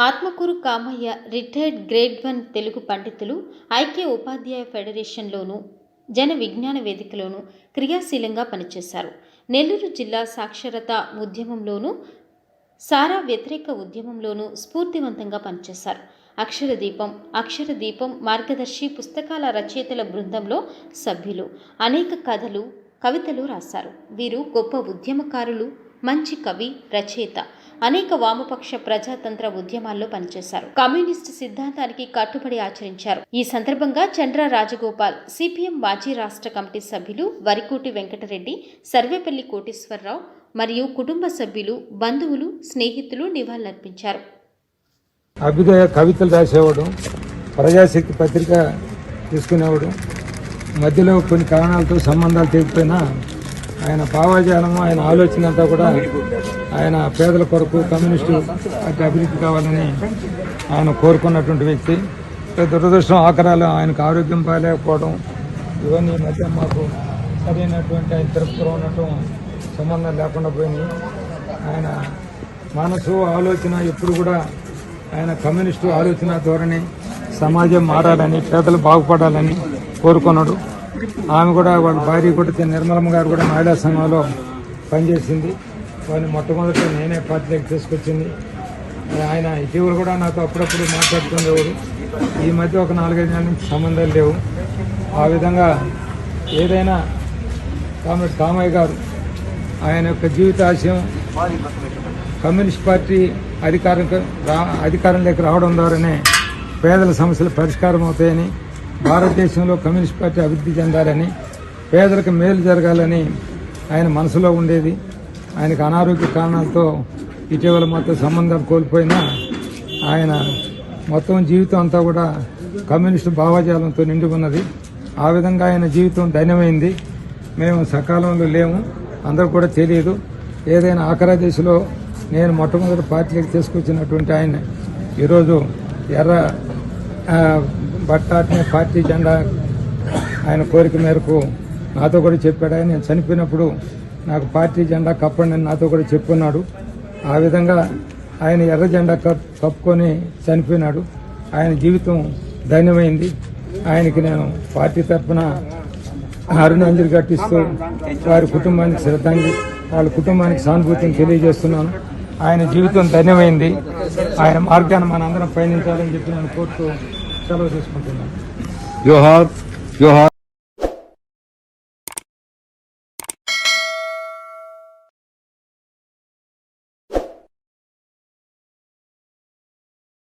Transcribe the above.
Atmakur Kamayya retired grade one Telugu పండితులు ఐక్య ఉపాధ్యాయ ఫెడరేషన్లోను జన విజ్ఞాన వేదికలోను క్రియాశీలంగా పనిచేశారు. నెల్లూరు జిల్లా సాక్షరత ఉద్యమంలోనూ సారా వ్యతిరేక ఉద్యమంలోనూ స్ఫూర్తివంతంగా పనిచేశారు. అక్షర దీపం అక్షర దీపం మార్గదర్శి పుస్తకాల రచయితల బృందంలో సభ్యులు. అనేక కథలు కవితలు రాశారు. వీరు గొప్ప ఉద్యమకారులు మంచి కవి రచయిత. అనేక వామపక్ష ప్రజాతంత్ర ఉద్యమాల్లో పనిచేశారు. కమ్యూనిస్టు సిద్ధాంతానికి కట్టుబడి ఆచరించారు. ఈ సందర్భంగా చంద్ర రాజగోపాల్ సిపిఎం మాజీ రాష్ట్ర కమిటీ సభ్యులు వరికోటి వెంకటరెడ్డి సర్వేపల్లి కోటేశ్వరరావు మరియు కుటుంబ సభ్యులు బంధువులు స్నేహితులు నివాళులర్పించారు. అభ్యుదయ కవితలు రాసేవాడు ప్రజాశక్తి పత్రిక తీసుకునేవాడు. మధ్యలో కొన్ని కారణాలతో సంబంధాలు తెగిపోయినా ఆయన భావాజాలము ఆయన ఆలోచన అంతా కూడా ఆయన పేదల కొరకు కమ్యూనిస్టు అభివృద్ధి కావాలని ఆయన కోరుకున్నటువంటి వ్యక్తి. దురదృష్టం ఆకరాలు ఆయనకు ఆరోగ్యం బాగాలేకపోవడం ఇవన్నీ ఈ మధ్య మాకు సరైనటువంటి ఆయన తిరుపతిలో ఉండటం సంబంధం లేకుండా పోయింది. ఆయన మనసు ఆలోచన ఎప్పుడు కూడా ఆయన కమ్యూనిస్టు ఆలోచన ధోరణి సమాజం మారాలని పేదలు బాగుపడాలని కోరుకున్నాడు. ఆమె కూడా వాళ్ళ భార్య కూడా నిర్మలమ్మ గారు కూడా మహిళా సంఘంలో పనిచేసింది. వాళ్ళని మొట్టమొదట నేనే పార్టీలోకి తీసుకొచ్చింది. ఆయన ఇటీవల కూడా నాతో అప్పుడప్పుడు మాట్లాడుతుండేవాడు ఈ మధ్య ఒక నాలుగైదు నెలల నుంచి సంబంధాలు లేవు. ఆ విధంగా ఏదైనా కామెడ్ కామయ్య గారు ఆయన యొక్క జీవితాశయం కమ్యూనిస్ట్ పార్టీ అధికారం అధికారంలోకి రావడం ద్వారానే పేదల సమస్యలు పరిష్కారం అవుతాయని భారతదేశంలో కమ్యూనిస్ట్ పార్టీ అభివృద్ధి చెందాలని పేదలకు మేలు జరగాలని ఆయన మనసులో ఉండేది. ఆయనకు అనారోగ్య కారణాలతో ఇటీవల మొత్తం సంబంధం కోల్పోయినా ఆయన మొత్తం జీవితం అంతా కూడా కమ్యూనిస్టు భావజాలంతో నిండి ఉన్నది. ఆ విధంగా ఆయన జీవితం ధన్యమైంది మేము సకాలంలో లేము. అందరూ కూడా తెలియదు. ఏదైనా ఆఖరా దశలో నేను మొట్టమొదటి పార్టీలకు తీసుకొచ్చినటువంటి ఆయన ఈరోజు ఎర్ర భట్టాటిని పార్టీ జెండా ఆయన కోరిక మేరకు నాతో కూడా చెప్పాడు. ఆయన నేను చనిపోయినప్పుడు నాకు పార్టీ జెండా కప్పండి నాతో కూడా చెప్పుకున్నాడు ఆ విధంగా ఆయన ఎర్ర జెండా కప్పుకొని చనిపోయినాడు. ఆయన జీవితం ధన్యమైంది. ఆయనకి నేను పార్టీ తరఫున అరుణాంజలి ఘటిస్తూ వారి కుటుంబానికి శ్రద్ధాంజలి వాళ్ళ కుటుంబానికి సానుభూతిని తెలియజేస్తున్నాను. ఆయన జీవితం ధన్యమైంది. ఆయన మార్గాన్ని మనందరం పయనించాలని చెప్పి నేను కోరుతూ సెలవు తీసుకుంటున్నాను జోహార్ జోహార్